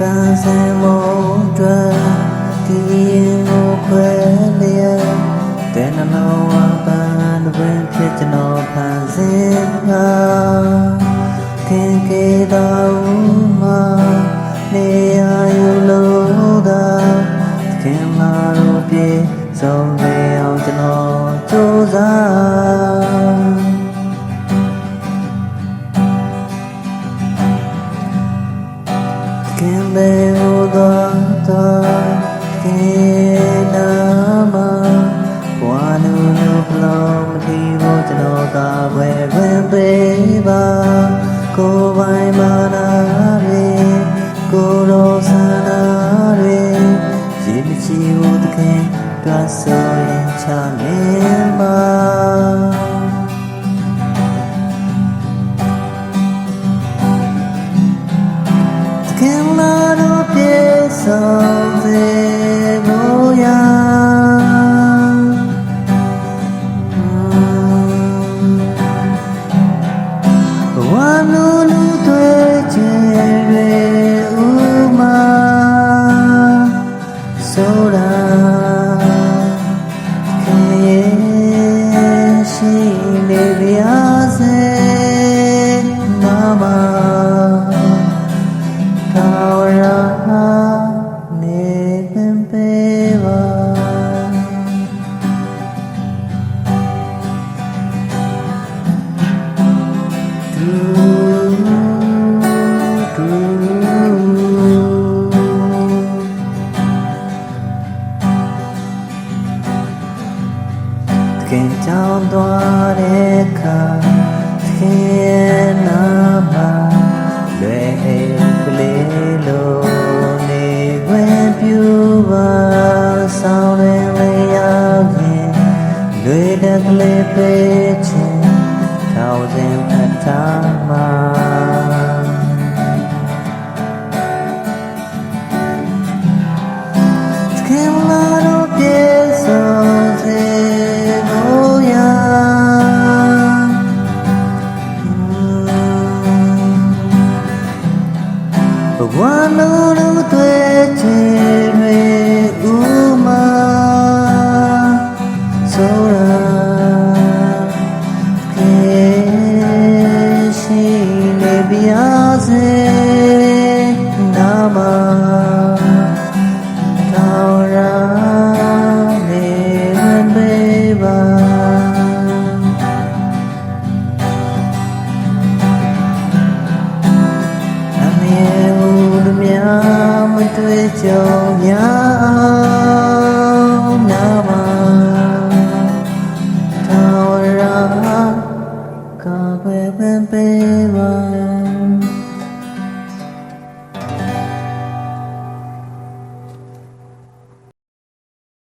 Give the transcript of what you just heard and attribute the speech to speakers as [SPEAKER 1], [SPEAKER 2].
[SPEAKER 1] စင်မုံတွေ့ဒီရင်ကိုခွဲလျက်တဲ့နှလုံးဝပန်းတွင်ဖြစ်ကျွန်တော်ဖန်ဆင်းတာခင်ကေတော်မှာနေရယူလို့သာခင်မာတို့ပြေဆုံး ခင်ဘေဟိုသောသောခင်နာမဘဝနုနုဖလုံးမတီဖို့ကျွန်တော်ကဝယ်ခွင့်ပေးပါကိုယ်ပိုင်မာနာတွေကိုယ်တော်ဆန္ဒတွေရေမချီဖို့သခင်တွတ်ဆို ပြေ pempeva Th ခင် ကလေးပေးချင်ထောင်စဉ်အထားမှာခင်လာတော့ပြေဆုံးစေဖို့ရာဘ ud mya mtwe chong